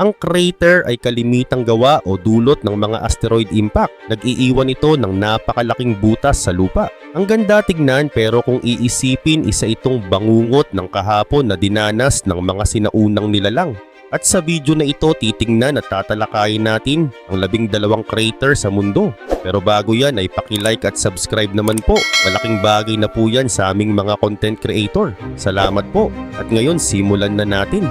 Ang crater ay kalimitang gawa o dulot ng mga asteroid impact. Nag-iiwan ito ng napakalaking butas sa lupa. Ang ganda tignan pero kung iisipin isa itong bangungot ng kahapon na dinanas ng mga sinaunang nilalang. At sa video na ito titingnan at tatalakayin natin ang labing dalawang crater sa mundo. Pero bago yan ay pakilike at subscribe naman po. Malaking bagay na po yan sa aming mga content creator. Salamat po. At ngayon simulan na natin.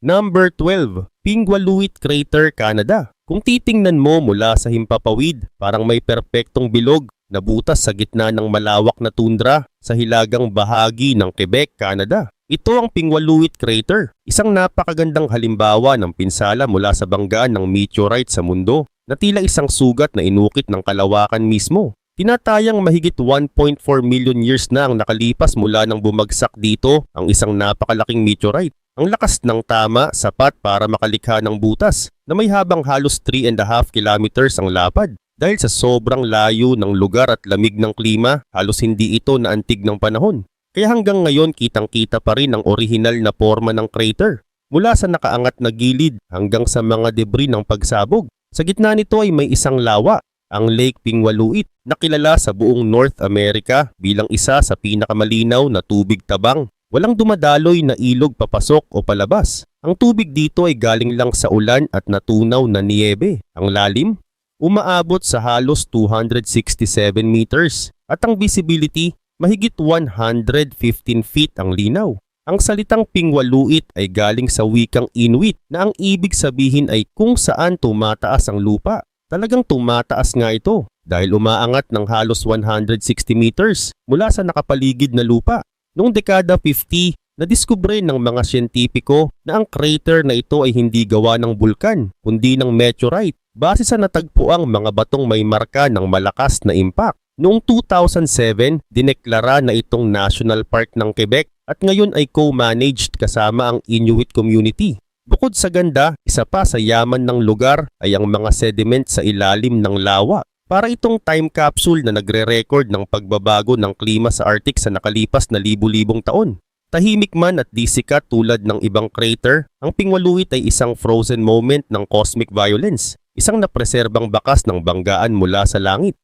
Number 12, Pingualuit Crater, Canada. Kung titingnan mo mula sa himpapawid, parang may perpektong bilog na butas sa gitna ng malawak na tundra sa hilagang bahagi ng Quebec, Canada. Ito ang Pingualuit Crater, isang napakagandang halimbawa ng pinsala mula sa banggaan ng meteorite sa mundo na tila isang sugat na inukit ng kalawakan mismo. Tinatayang mahigit 1.4 million years na ang nakalipas mula nang bumagsak dito ang isang napakalaking meteorite. Ang lakas ng tama sapat para makalikha ng butas na may habang halos 3.5 kilometers ang lapad. Dahil sa sobrang layo ng lugar at lamig ng klima, halos hindi ito naantig ng panahon. Kaya hanggang ngayon kitang-kita pa rin ang orihinal na forma ng crater. Mula sa nakaangat na gilid hanggang sa mga debris ng pagsabog. Sa gitna nito ay may isang lawa, ang Lake Pingualuit na kilala sa buong North America bilang isa sa pinakamalinaw na tubig tabang Walang dumadaloy na ilog papasok o palabas. Ang tubig dito ay galing lang sa ulan at natunaw na niyebe. Ang lalim, umaabot sa halos 267 meters at ang visibility mahigit 115 feet ang linaw. Ang salitang pingwaluit ay galing sa wikang Inuit na ang ibig sabihin ay kung saan tumataas ang lupa. Talagang tumataas nga ito dahil umaangat ng halos 160 meters mula sa nakapaligid na lupa. Noong dekada 50, nadiskubre ng mga siyentipiko na ang crater na ito ay hindi gawa ng bulkan, kundi ng meteorite base sa natagpuang mga batong may marka ng malakas na impact. Noong 2007, dineklara na itong National Park ng Quebec at ngayon ay co-managed kasama ang Inuit community. Bukod sa ganda, isa pa sa yaman ng lugar ay ang mga sediment sa ilalim ng lawa para itong time capsule na nagre-record ng pagbabago ng klima sa Arctic sa nakalipas na libu-libong taon. Tahimik man at di sikat tulad ng ibang crater, ang Pingwaluit ay isang frozen moment ng cosmic violence, isang napreserbang bakas ng banggaan mula sa langit.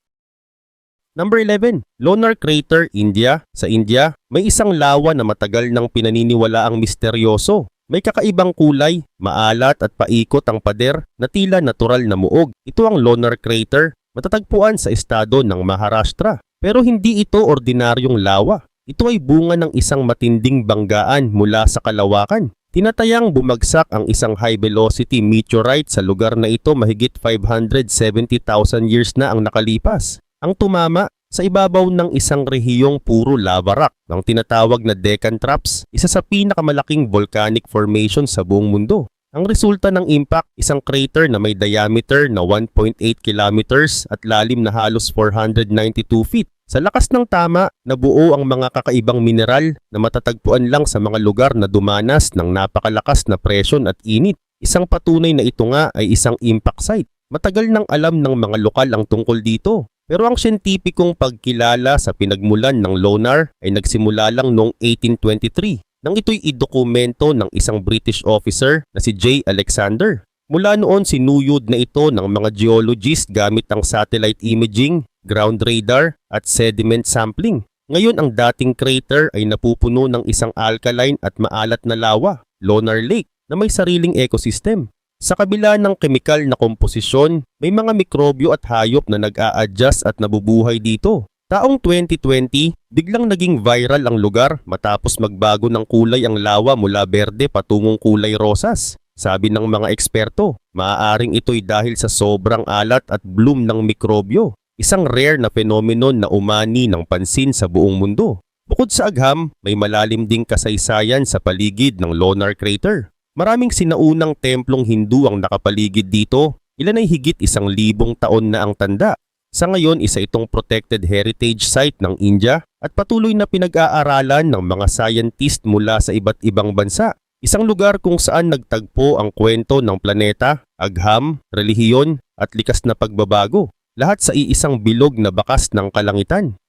Number 11, Lonar Crater, India. Sa India, may isang lawa na matagal nang pinaniniwala ang misteryoso. May kakaibang kulay, maalat at paikot ang pader na tila natural na muog. Ito ang Lonar Crater matatagpuan sa estado ng Maharashtra. Pero hindi ito ordinaryong lawa. Ito ay bunga ng isang matinding banggaan mula sa kalawakan. Tinatayang bumagsak ang isang high-velocity meteorite sa lugar na ito mahigit 570,000 years na ang nakalipas. Ang tumama sa ibabaw ng isang rehiyong puro lava rock ng tinatawag na Deccan Traps, isa sa pinakamalaking volcanic formation sa buong mundo. Ang resulta ng impact, isang crater na may diameter na 1.8 kilometers at lalim na halos 492 feet. Sa lakas ng tama, nabuo ang mga kakaibang mineral na matatagpuan lang sa mga lugar na dumanas ng napakalakas na presyon at init. Isang patunay na ito nga ay isang impact site. Matagal nang alam ng mga lokal ang tungkol dito. Pero ang siyentipikong pagkilala sa pinagmulan ng Lonar ay nagsimula lang noong 1823 nang ito'y idokumento ng isang British officer na si J. Alexander. Mula noon sinuyod na ito ng mga geologist gamit ang satellite imaging, ground radar at sediment sampling. Ngayon ang dating crater ay napupuno ng isang alkaline at maalat na lawa, Lonar Lake, na may sariling ecosystem. Sa kabila ng kemikal na komposisyon, may mga mikrobyo at hayop na nag-a-adjust at nabubuhay dito. Taong 2020, biglang naging viral ang lugar matapos magbago ng kulay ang lawa mula berde patungong kulay rosas. Sabi ng mga eksperto, maaaring ito'y dahil sa sobrang alat at bloom ng mikrobyo, isang rare na phenomenon na umani ng pansin sa buong mundo. Bukod sa agham, may malalim ding kasaysayan sa paligid ng Lonar Crater. Maraming sinaunang templong Hindu ang nakapaligid dito, ilan ay higit isang libong taon na ang tanda sa ngayon, isa itong protected heritage site ng India at patuloy na pinag-aaralan ng mga scientist mula sa iba't ibang bansa. Isang lugar kung saan nagtagpo ang kwento ng planeta, agham, relihiyon at likas na pagbabago. Lahat sa iisang bilog na bakas ng kalangitan.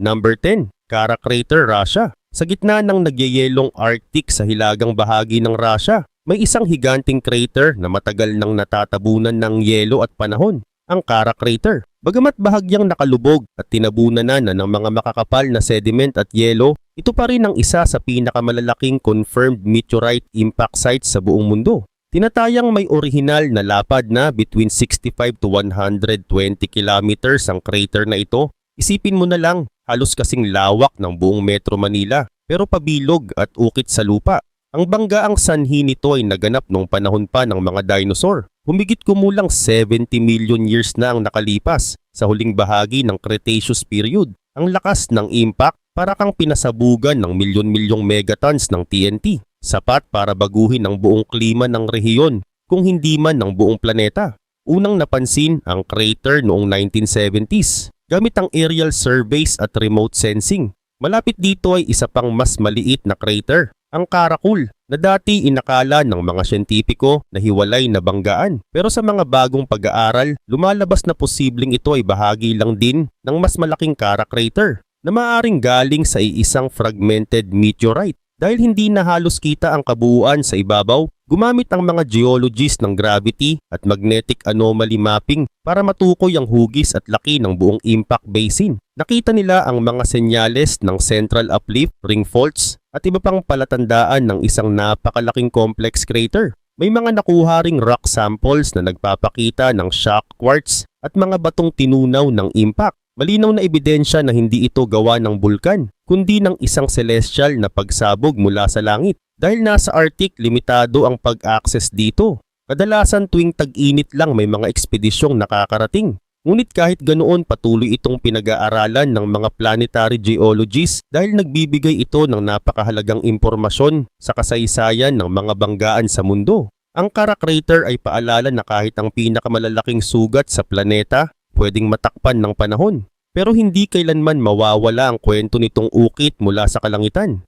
Number 10, Kara Crater, Russia. Sa gitna ng nagyayelong Arctic sa hilagang bahagi ng Russia, may isang higanting crater na matagal nang natatabunan ng yelo at panahon, ang Kara Crater. Bagamat bahagyang nakalubog at tinabunan na, ng mga makakapal na sediment at yelo, ito pa rin ang isa sa pinakamalalaking confirmed meteorite impact sites sa buong mundo. Tinatayang may orihinal na lapad na between 65 to 120 kilometers ang crater na ito. Isipin mo na lang, halos kasing lawak ng buong Metro Manila, pero pabilog at ukit sa lupa. Ang banggaang sanhi nito ay naganap noong panahon pa ng mga dinosaur. Humigit kumulang 70 million years na ang nakalipas sa huling bahagi ng Cretaceous period. Ang lakas ng impact para kang pinasabugan ng milyon-milyong megatons ng TNT. Sapat para baguhin ang buong klima ng rehiyon kung hindi man ng buong planeta. Unang napansin ang crater noong 1970s gamit ang aerial surveys at remote sensing. Malapit dito ay isa pang mas maliit na crater, ang Karakul, na dati inakala ng mga siyentipiko na hiwalay na banggaan. Pero sa mga bagong pag-aaral, lumalabas na posibleng ito ay bahagi lang din ng mas malaking Kara crater na maaring galing sa iisang fragmented meteorite. Dahil hindi na halos kita ang kabuuan sa ibabaw, gumamit ang mga geologists ng gravity at magnetic anomaly mapping para matukoy ang hugis at laki ng buong impact basin. Nakita nila ang mga senyales ng central uplift, ring faults at iba pang palatandaan ng isang napakalaking complex crater. May mga nakuha ring rock samples na nagpapakita ng shock quartz at mga batong tinunaw ng impact. Malinaw na ebidensya na hindi ito gawa ng bulkan, kundi ng isang celestial na pagsabog mula sa langit. Dahil nasa Arctic, limitado ang pag-access dito. Kadalasan tuwing tag-init lang may mga ekspedisyong nakakarating. Ngunit kahit ganoon patuloy itong pinag-aaralan ng mga planetary geologists dahil nagbibigay ito ng napakahalagang impormasyon sa kasaysayan ng mga banggaan sa mundo. Ang Kara Crater ay paalala na kahit ang pinakamalalaking sugat sa planeta pwedeng matakpan ng panahon. Pero hindi kailanman mawawala ang kwento nitong ukit mula sa kalangitan.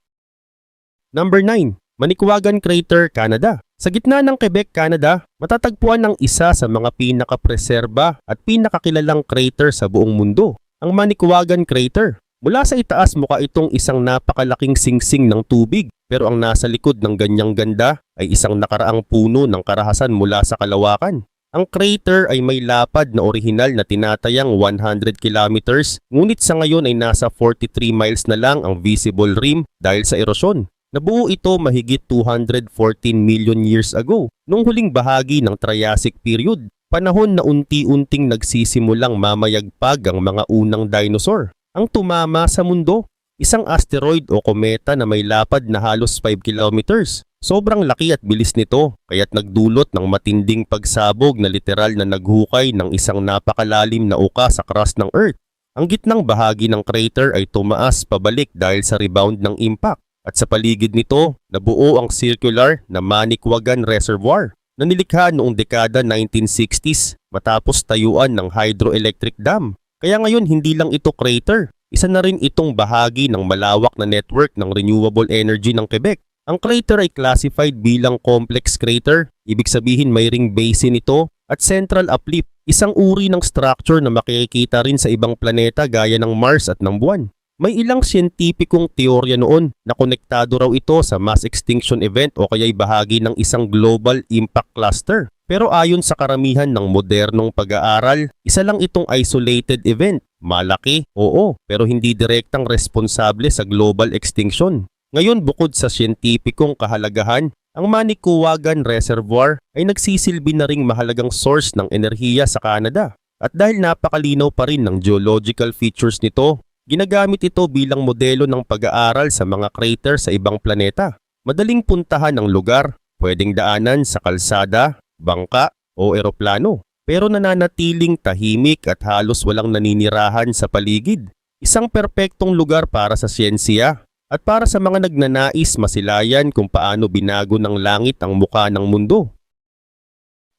Number 9. Manikwagan Crater, Canada. Sa gitna ng Quebec, Canada, matatagpuan ang isa sa mga pinakapreserba at pinakakilalang crater sa buong mundo, ang Manikwagan Crater. Mula sa itaas mukha itong isang napakalaking singsing ng tubig pero ang nasa likod ng ganyang ganda ay isang nakaraang puno ng karahasan mula sa kalawakan. Ang crater ay may lapad na orihinal na tinatayang 100 kilometers ngunit sa ngayon ay nasa 43 miles na lang ang visible rim dahil sa erosyon. Nabuo ito mahigit 214 million years ago, nung huling bahagi ng Triassic period, panahon na unti-unting nagsisimulang mamayagpag ang mga unang dinosaur. Ang tumama sa mundo, isang asteroid o kometa na may lapad na halos 5 kilometers. Sobrang laki at bilis nito, kaya't nagdulot ng matinding pagsabog na literal na naghukay ng isang napakalalim na uka sa crust ng Earth. Ang gitnang bahagi ng crater ay tumaas pabalik dahil sa rebound ng impact. At sa paligid nito, nabuo ang circular na Manikwagan Reservoir na nilikha noong dekada 1960s matapos tayuan ng hydroelectric dam. Kaya ngayon hindi lang ito crater, isa na rin itong bahagi ng malawak na network ng renewable energy ng Quebec. Ang crater ay classified bilang complex crater, ibig sabihin may ring basin ito at central uplift, isang uri ng structure na makikita rin sa ibang planeta gaya ng Mars at ng Buwan. May ilang siyentipikong teorya noon na konektado raw ito sa mass extinction event o kaya'y bahagi ng isang global impact cluster. Pero ayon sa karamihan ng modernong pag-aaral, isa lang itong isolated event. Malaki, oo, pero hindi direktang responsable sa global extinction. Ngayon bukod sa siyentipikong kahalagahan, ang Manicouagan Reservoir ay nagsisilbi na ring mahalagang source ng enerhiya sa Canada. At dahil napakalinaw pa rin ng geological features nito, Ginagamit ito bilang modelo ng pag-aaral sa mga crater sa ibang planeta. Madaling puntahan ang lugar, pwedeng daanan sa kalsada, bangka o eroplano. Pero nananatiling tahimik at halos walang naninirahan sa paligid. Isang perpektong lugar para sa siyensya at para sa mga nagnanais masilayan kung paano binago ng langit ang muka ng mundo.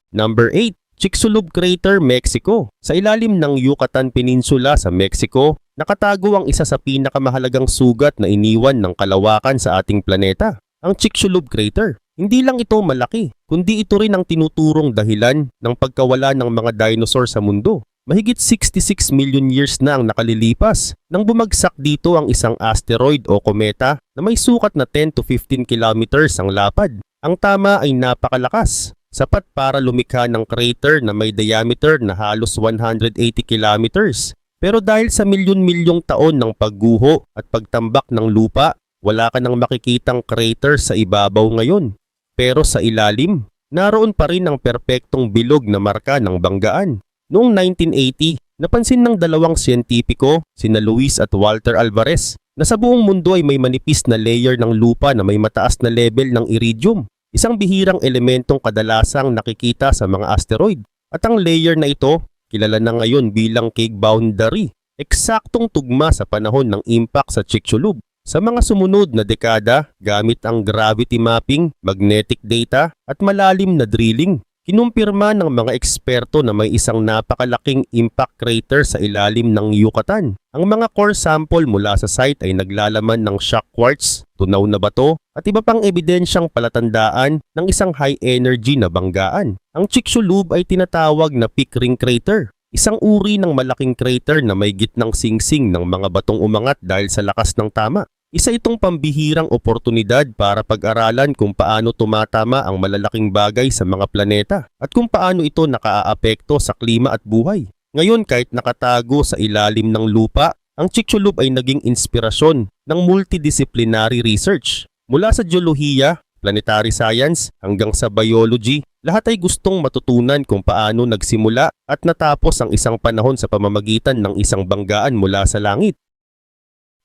Number 8. Chicxulub Crater, Mexico. Sa ilalim ng Yucatan Peninsula sa Mexico, nakatago ang isa sa pinakamahalagang sugat na iniwan ng kalawakan sa ating planeta, ang Chicxulub Crater. Hindi lang ito malaki, kundi ito rin ang tinuturong dahilan ng pagkawala ng mga dinosaur sa mundo. Mahigit 66 million years na ang nakalilipas nang bumagsak dito ang isang asteroid o kometa na may sukat na 10 to 15 kilometers ang lapad. Ang tama ay napakalakas, sapat para lumikha ng crater na may diameter na halos 180 kilometers. Pero dahil sa milyon-milyong taon ng pagguho at pagtambak ng lupa, wala ka nang makikitang crater sa ibabaw ngayon. Pero sa ilalim, naroon pa rin ang perpektong bilog na marka ng banggaan. Noong 1980, napansin ng dalawang siyentipiko, sina Luis at Walter Alvarez, na sa buong mundo ay may manipis na layer ng lupa na may mataas na level ng iridium, isang bihirang elementong kadalasang nakikita sa mga asteroid. At ang layer na ito, kilala na ngayon bilang cake boundary, eksaktong tugma sa panahon ng impact sa Chicxulub. Sa mga sumunod na dekada, gamit ang gravity mapping, magnetic data at malalim na drilling, kinumpirma ng mga eksperto na may isang napakalaking impact crater sa ilalim ng Yucatan. Ang mga core sample mula sa site ay naglalaman ng shock quartz, tunaw na bato, at iba pang ebidensyang palatandaan ng isang high energy na banggaan. Ang Chicxulub ay tinatawag na peak ring crater, isang uri ng malaking crater na may gitnang singsing ng mga batong umangat dahil sa lakas ng tama. Isa itong pambihirang oportunidad para pag-aralan kung paano tumatama ang malalaking bagay sa mga planeta at kung paano ito nakaaapekto sa klima at buhay. Ngayon kahit nakatago sa ilalim ng lupa, ang Chicxulub ay naging inspirasyon ng multidisciplinary research. Mula sa geolohiya, planetary science hanggang sa biology, lahat ay gustong matutunan kung paano nagsimula at natapos ang isang panahon sa pamamagitan ng isang banggaan mula sa langit.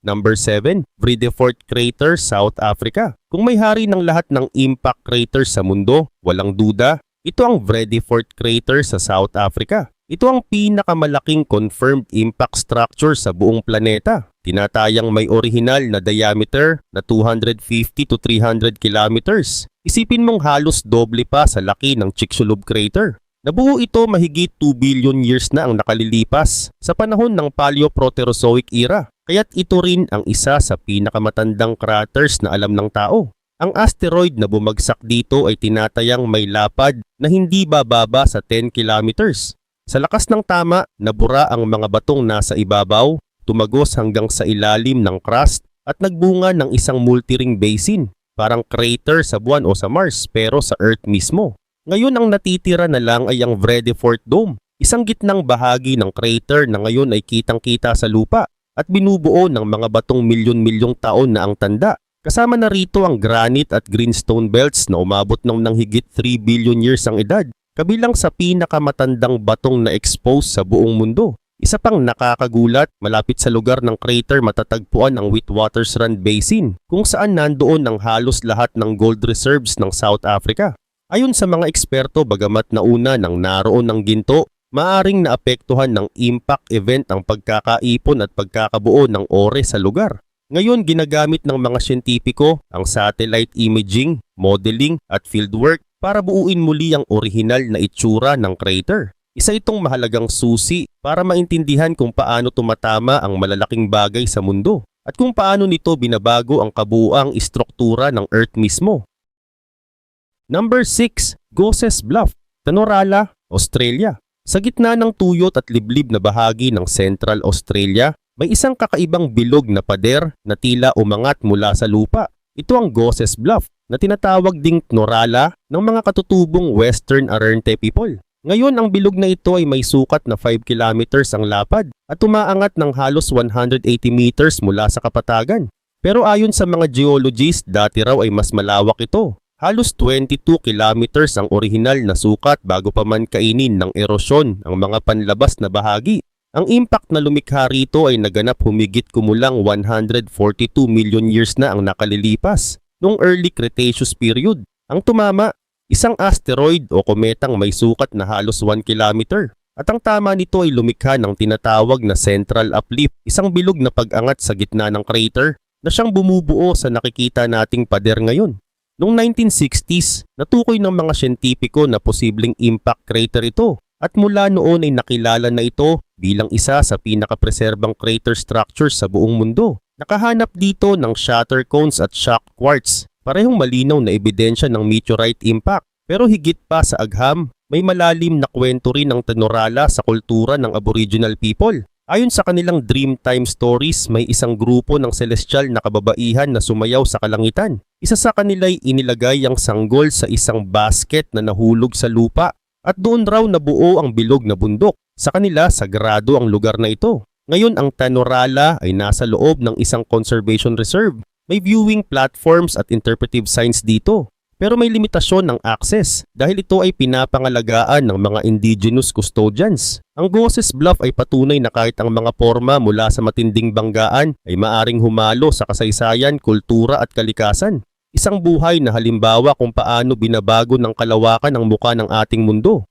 Number 7, Vredefort Crater, South Africa. Kung may hari ng lahat ng impact crater sa mundo, walang duda, ito ang Vredefort Crater sa South Africa. Ito ang pinakamalaking confirmed impact structure sa buong planeta. Tinatayang may orihinal na diameter na 250 to 300 kilometers. Isipin mong halos doble pa sa laki ng Chicxulub Crater. Nabuo ito mahigit 2 billion years na ang nakalilipas sa panahon ng Paleoproterozoic era. Kaya't ito rin ang isa sa pinakamatandang craters na alam ng tao. Ang asteroid na bumagsak dito ay tinatayang may lapad na hindi bababa sa 10 kilometers. Sa lakas ng tama, nabura ang mga batong nasa ibabaw, tumagos hanggang sa ilalim ng crust at nagbunga ng isang multiring basin, parang crater sa buwan o sa Mars pero sa Earth mismo. Ngayon ang natitira na lang ay ang Vredefort Dome, isang gitnang bahagi ng crater na ngayon ay kitang-kita sa lupa at binubuo ng mga batong milyon-milyong taon na ang tanda. Kasama na rito ang granite at greenstone belts na umabot ng nang higit 3 billion years ang edad, kabilang sa pinakamatandang batong na expose sa buong mundo. Isa pang nakakagulat, malapit sa lugar ng crater matatagpuan ang Witwatersrand Basin, kung saan nandoon ang halos lahat ng gold reserves ng South Africa. Ayon sa mga eksperto, bagamat nauna nang naroon ng ginto, maaring naapektuhan ng impact event ang pagkakaipon at pagkakabuo ng ore sa lugar. Ngayon ginagamit ng mga siyentipiko ang satellite imaging, modeling at fieldwork para buuin muli ang orihinal na itsura ng crater. Isa itong mahalagang susi para maintindihan kung paano tumatama ang malalaking bagay sa mundo at kung paano nito binabago ang kabuuang istruktura ng Earth mismo. Number 6, Goses Bluff, Tanorala, Australia. Sa gitna ng tuyot at liblib na bahagi ng Central Australia, may isang kakaibang bilog na pader na tila umangat mula sa lupa. Ito ang Goses Bluff na tinatawag ding Tnorala ng mga katutubong Western Arrernte people. Ngayon ang bilog na ito ay may sukat na 5 kilometers ang lapad at umaangat ng halos 180 meters mula sa kapatagan. Pero ayon sa mga geologists, dati raw ay mas malawak ito. Halos 22 kilometers ang orihinal na sukat bago pa man kainin ng erosyon ang mga panlabas na bahagi. Ang impact na lumikha rito ay naganap humigit kumulang 142 million years na ang nakalilipas noong early Cretaceous period. Ang tumama, isang asteroid o kometang may sukat na halos 1 kilometer. At ang tama nito ay lumikha ng tinatawag na central uplift, isang bilog na pag-angat sa gitna ng crater na siyang bumubuo sa nakikita nating pader ngayon. Noong 1960s, natukoy ng mga siyentipiko na posibleng impact crater ito at mula noon ay nakilala na ito bilang isa sa pinakapreserbang crater structures sa buong mundo. Nakahanap dito ng shatter cones at shock quartz, parehong malinaw na ebidensya ng meteorite impact. Pero higit pa sa agham, may malalim na kwento rin ng Tenorala sa kultura ng Aboriginal people. Ayon sa kanilang Dreamtime Stories, may isang grupo ng celestial na kababaihan na sumayaw sa kalangitan. Isa sa kanila'y inilagay ang sanggol sa isang basket na nahulog sa lupa at doon raw nabuo ang bilog na bundok. Sa kanila, sagrado ang lugar na ito. Ngayon ang Tenorala ay nasa loob ng isang conservation reserve. May viewing platforms at interpretive signs dito. Pero may limitasyon ng access dahil ito ay pinapangalagaan ng mga indigenous custodians. Ang Goses Bluff ay patunay na kahit ang mga forma mula sa matinding banggaan ay maaring humalo sa kasaysayan, kultura at kalikasan. Isang buhay na halimbawa kung paano binabago ng kalawakan ang muka ng ating mundo.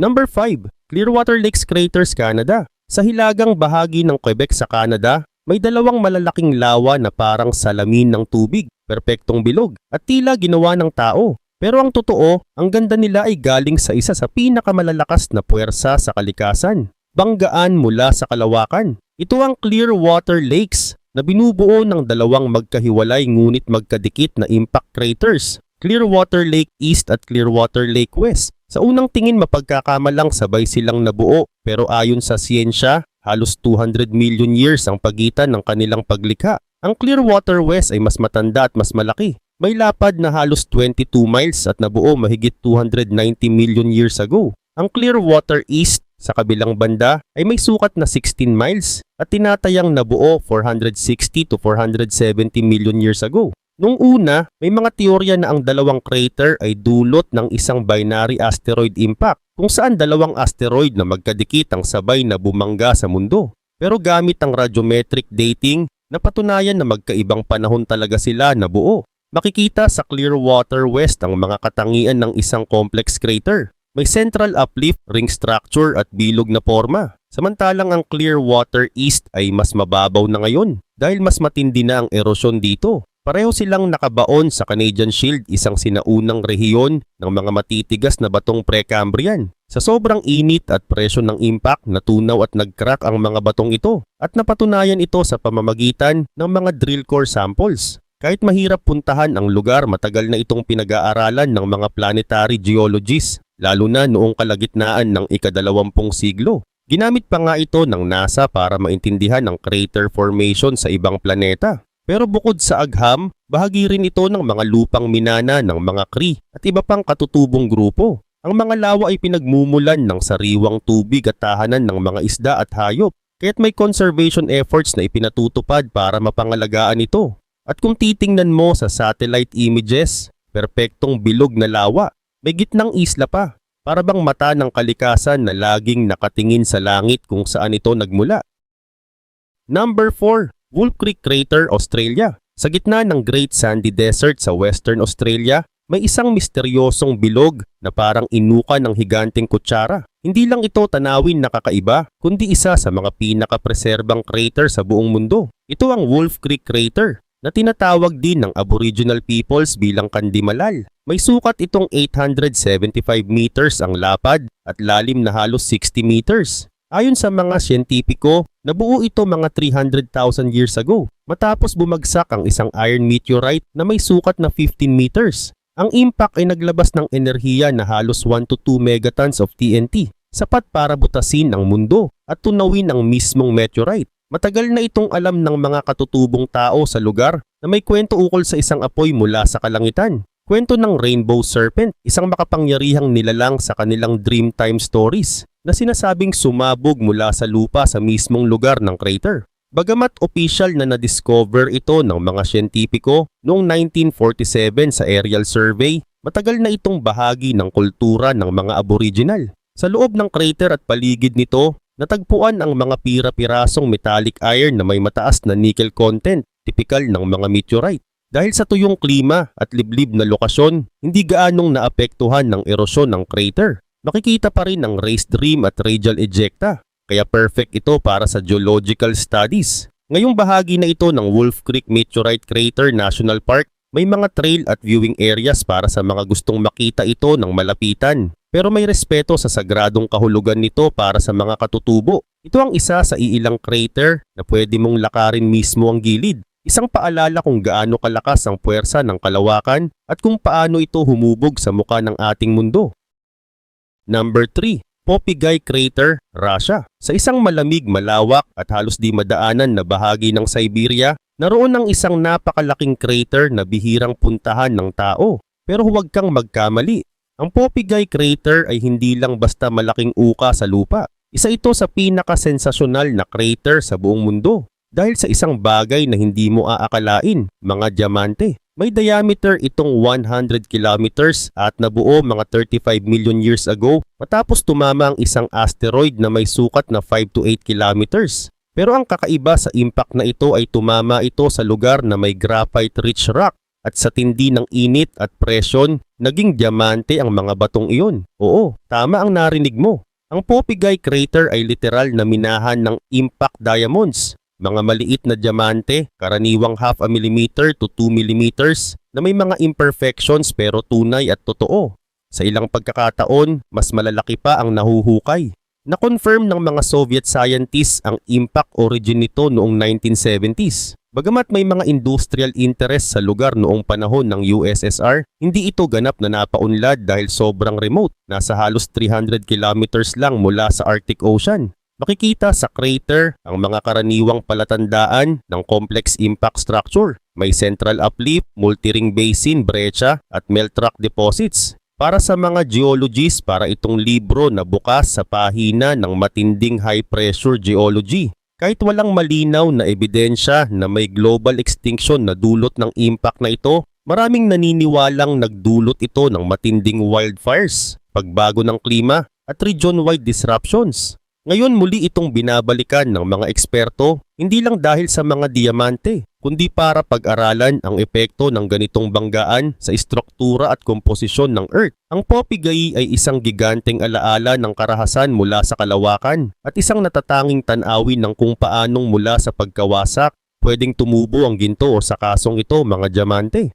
Number 5. Clearwater Lakes Craters, Canada. Sa hilagang bahagi ng Quebec sa Canada, may dalawang malalaking lawa na parang salamin ng tubig, perpektong bilog, at tila ginawa ng tao. Pero ang totoo, ang ganda nila ay galing sa isa sa pinakamalalakas na puwersa sa kalikasan, banggaan mula sa kalawakan. Ito ang Clearwater Lakes na binubuo ng dalawang magkahiwalay ngunit magkadikit na impact craters, Clearwater Lake East at Clearwater Lake West. Sa unang tingin mapagkakamalang sabay silang nabuo pero ayon sa siyensya, halos 200 million years ang pagitan ng kanilang paglikha. Ang Clearwater West ay mas matanda at mas malaki. May lapad na halos 22 miles at nabuo mahigit 290 million years ago. Ang Clearwater East sa kabilang banda ay may sukat na 16 miles at tinatayang nabuo 460 to 470 million years ago. Nung una, may mga teorya na ang dalawang crater ay dulot ng isang binary asteroid impact kung saan dalawang asteroid na magkadikit ang sabay na bumangga sa mundo. Pero gamit ang radiometric dating, napatunayan na magkaibang panahon talaga sila nabuo. Makikita sa Clearwater West ang mga katangian ng isang complex crater. May central uplift, ring structure at bilog na forma. Samantalang ang Clearwater East ay mas mababaw na ngayon dahil mas matindi na ang erosyon dito. Pareho silang nakabaon sa Canadian Shield, isang sinaunang rehiyon ng mga matitigas na batong Precambrian. Sa sobrang init at presyo ng impact, natunaw at nag-crack ang mga batong ito at napatunayan ito sa pamamagitan ng mga drill core samples. Kahit mahirap puntahan ang lugar, matagal na itong pinag-aaralan ng mga planetary geologists, lalo na noong kalagitnaan ng ikadalawampung siglo. Ginamit pa nga ito ng NASA para maintindihan ang crater formation sa ibang planeta. Pero bukod sa agham, bahagi rin ito ng mga lupang minana ng mga Cree at iba pang katutubong grupo. Ang mga lawa ay pinagmumulan ng sariwang tubig at tahanan ng mga isda at hayop, kaya't may conservation efforts na ipinatutupad para mapangalagaan ito. At kung titingnan mo sa satellite images, perpektong bilog na lawa, may gitnang isla pa, para bang mata ng kalikasan na laging nakatingin sa langit kung saan ito nagmula. Number 4. Wolf Creek Crater, Australia. Sa gitna ng Great Sandy Desert sa Western Australia, may isang misteryosong bilog na parang inuka ng higanteng kutsara. Hindi lang ito tanawin na kakaiba, kundi isa sa mga pinakapreserbang crater sa buong mundo. Ito ang Wolf Creek Crater na tinatawag din ng Aboriginal peoples bilang Kandimalal. May sukat itong 875 meters ang lapad at lalim na halos 60 meters. Ayon sa mga siyentipiko, nabuo ito mga 300,000 years ago matapos bumagsak ang isang iron meteorite na may sukat na 15 meters. Ang impact ay naglabas ng enerhiya na halos 1 to 2 megatons of TNT, sapat para butasin ang mundo at tunawin ang mismong meteorite. Matagal na itong alam ng mga katutubong tao sa lugar na may kwento ukol sa isang apoy mula sa kalangitan. Kwento ng Rainbow Serpent, isang makapangyarihang nilalang sa kanilang Dreamtime Stories na sinasabing sumabog mula sa lupa sa mismong lugar ng crater. Bagamat official na na-discover ito ng mga siyentipiko noong 1947 sa aerial survey, matagal na itong bahagi ng kultura ng mga aboriginal. Sa loob ng crater at paligid nito, natagpuan ang mga pira-pirasong metallic iron na may mataas na nickel content, tipikal ng mga meteorite. Dahil sa tuyong klima at liblib na lokasyon, hindi gaanong naapektuhan ng erosyon ng crater. Makikita pa rin ang raised rim at radial ejecta, kaya perfect ito para sa geological studies. Ngayong bahagi na ito ng Wolf Creek Meteorite Crater National Park, may mga trail at viewing areas para sa mga gustong makita ito ng malapitan. Pero may respeto sa sagradong kahulugan nito para sa mga katutubo. Ito ang isa sa iilang crater na pwede mong lakarin mismo ang gilid Isang paalala kung gaano kalakas ang puwersa ng kalawakan at kung paano ito humubog sa muka ng ating mundo. Number 3. Popigai Crater, Russia. Sa isang malamig, malawak at halos di madaanan na bahagi ng Siberia, naroon ang isang napakalaking crater na bihirang puntahan ng tao. Pero huwag kang magkamali. Ang Popigai Crater ay hindi lang basta malaking uka sa lupa. Isa ito sa pinakasensasyonal na crater sa buong mundo dahil sa isang bagay na hindi mo aakalain, mga diamante. May diameter itong 100 kilometers at nabuo mga 35 million years ago matapos tumama ang isang asteroid na may sukat na 5 to 8 kilometers. Pero ang kakaiba sa impact na ito ay tumama ito sa lugar na may graphite-rich rock at sa tindi ng init at presyon, naging diamante ang mga batong iyon. Oo, tama ang narinig mo. Ang Popigai Crater ay literal na minahan ng impact diamonds mga maliit na diamante, karaniwang half a millimeter to 2 millimeters na may mga imperfections pero tunay at totoo. Sa ilang pagkakataon, mas malalaki pa ang nahuhukay. Na-confirm ng mga Soviet scientists ang impact origin nito noong 1970s. Bagamat may mga industrial interest sa lugar noong panahon ng USSR, hindi ito ganap na napaunlad dahil sobrang remote, nasa halos 300 kilometers lang mula sa Arctic Ocean. Makikita sa crater ang mga karaniwang palatandaan ng complex impact structure. May central uplift, multi-ring basin, brecha at melt rock deposits. Para sa mga geologists, para itong libro na bukas sa pahina ng matinding high pressure geology. Kahit walang malinaw na ebidensya na may global extinction na dulot ng impact na ito, maraming naniniwalang nagdulot ito ng matinding wildfires, pagbago ng klima at region-wide disruptions. Ngayon muli itong binabalikan ng mga eksperto hindi lang dahil sa mga diamante, kundi para pag-aralan ang epekto ng ganitong banggaan sa istruktura at komposisyon ng Earth. Ang Popigai ay isang giganteng alaala ng karahasan mula sa kalawakan at isang natatanging tanawin ng kung paanong mula sa pagkawasak pwedeng tumubo ang ginto o sa kasong ito mga diamante.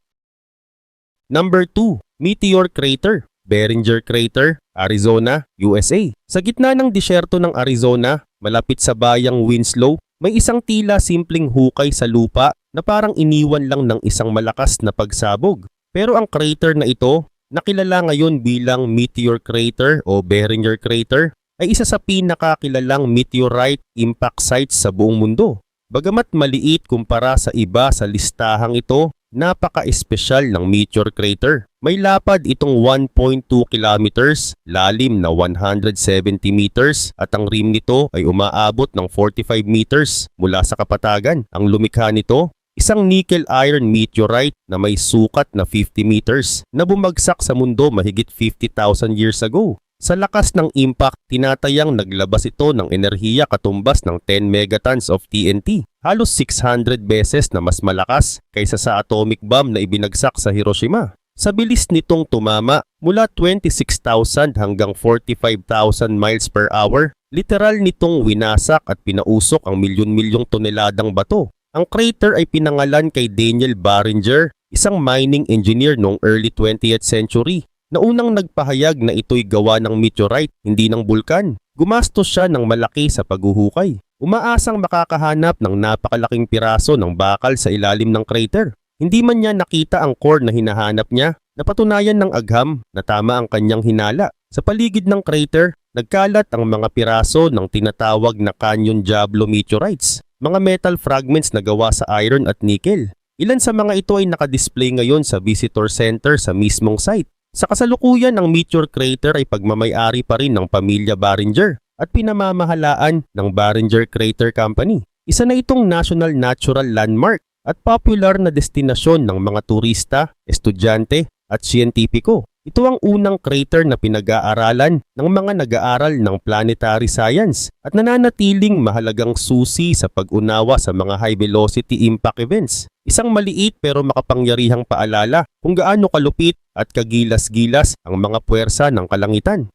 Number 2, Meteor Crater Beringer Crater, Arizona, USA. Sa gitna ng disyerto ng Arizona, malapit sa bayang Winslow, may isang tila simpleng hukay sa lupa na parang iniwan lang ng isang malakas na pagsabog. Pero ang crater na ito, nakilala ngayon bilang Meteor Crater o Beringer Crater, ay isa sa pinakakilalang meteorite impact sites sa buong mundo. Bagamat maliit kumpara sa iba sa listahang ito, napaka-espesyal ng meteor crater. May lapad itong 1.2 kilometers, lalim na 170 meters at ang rim nito ay umaabot ng 45 meters mula sa kapatagan. Ang lumikha nito, isang nickel iron meteorite na may sukat na 50 meters na bumagsak sa mundo mahigit 50,000 years ago. Sa lakas ng impact, tinatayang naglabas ito ng enerhiya katumbas ng 10 megatons of TNT, halos 600 beses na mas malakas kaysa sa atomic bomb na ibinagsak sa Hiroshima. Sa bilis nitong tumama mula 26,000 hanggang 45,000 miles per hour, literal nitong winasak at pinausok ang milyon-milyong toneladang bato. Ang crater ay pinangalan kay Daniel Barringer, isang mining engineer noong early 20th century na unang nagpahayag na ito'y gawa ng meteorite, hindi ng bulkan. Gumastos siya ng malaki sa paghuhukay. Umaasang makakahanap ng napakalaking piraso ng bakal sa ilalim ng crater. Hindi man niya nakita ang core na hinahanap niya, napatunayan ng agham na tama ang kanyang hinala. Sa paligid ng crater, nagkalat ang mga piraso ng tinatawag na Canyon Diablo meteorites, mga metal fragments na gawa sa iron at nickel. Ilan sa mga ito ay nakadisplay ngayon sa visitor center sa mismong site. Sa kasalukuyan ang Meteor Crater ay pagmamayari pa rin ng pamilya Barringer at pinamamahalaan ng Barringer Crater Company. Isa na itong National Natural Landmark at popular na destinasyon ng mga turista, estudyante at siyentipiko. Ito ang unang crater na pinag-aaralan ng mga nag-aaral ng planetary science at nananatiling mahalagang susi sa pag-unawa sa mga high-velocity impact events. Isang maliit pero makapangyarihang paalala kung gaano kalupit at kagilas-gilas ang mga puwersa ng kalangitan.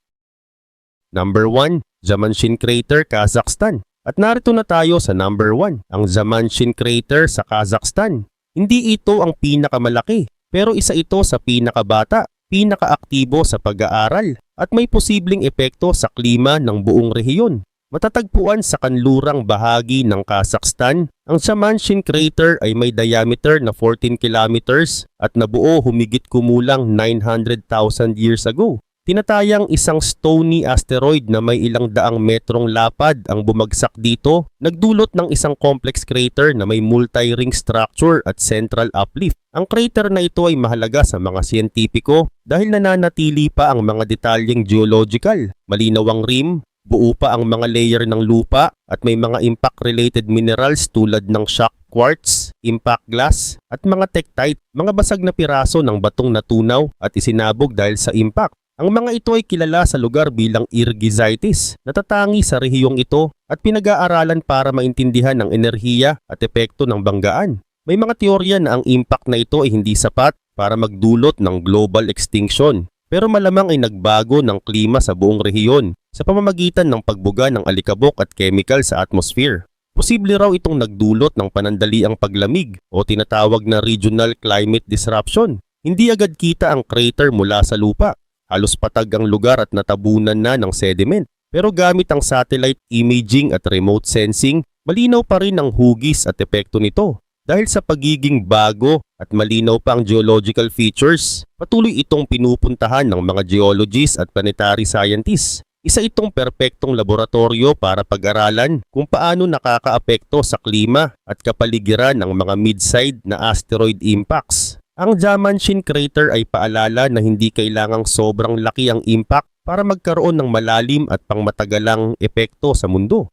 Number 1, Zamanshin Crater, Kazakhstan. At narito na tayo sa number 1, ang Zamanshin Crater sa Kazakhstan. Hindi ito ang pinakamalaki, pero isa ito sa pinakabata, pinakaaktibo sa pag-aaral at may posibleng epekto sa klima ng buong rehiyon. Matatagpuan sa kanlurang bahagi ng Kazakhstan, ang Shamanshin Crater ay may diameter na 14 kilometers at nabuo humigit kumulang 900,000 years ago. Tinatayang isang stony asteroid na may ilang daang metrong lapad ang bumagsak dito, nagdulot ng isang complex crater na may multi-ring structure at central uplift. Ang crater na ito ay mahalaga sa mga siyentipiko dahil nananatili pa ang mga detalyeng geological, malinaw ang rim, buo pa ang mga layer ng lupa at may mga impact-related minerals tulad ng shock quartz, impact glass at mga tektite, mga basag na piraso ng batong natunaw at isinabog dahil sa impact. Ang mga ito ay kilala sa lugar bilang Irgizitis, natatangi sa rehiyong ito at pinag-aaralan para maintindihan ang enerhiya at epekto ng banggaan. May mga teorya na ang impact na ito ay hindi sapat para magdulot ng global extinction, pero malamang ay nagbago ng klima sa buong rehiyon sa pamamagitan ng pagbuga ng alikabok at chemical sa atmosphere. Posible raw itong nagdulot ng panandaliang paglamig o tinatawag na regional climate disruption. Hindi agad kita ang crater mula sa lupa. Halos patag ang lugar at natabunan na ng sediment. Pero gamit ang satellite imaging at remote sensing, malinaw pa rin ang hugis at epekto nito. Dahil sa pagiging bago at malinaw pa ang geological features, patuloy itong pinupuntahan ng mga geologists at planetary scientists. Isa itong perpektong laboratorio para pag-aralan kung paano nakakaapekto sa klima at kapaligiran ng mga mid-side na asteroid impacts. Ang Jamanshin crater ay paalala na hindi kailangang sobrang laki ang impact para magkaroon ng malalim at pangmatagalang epekto sa mundo.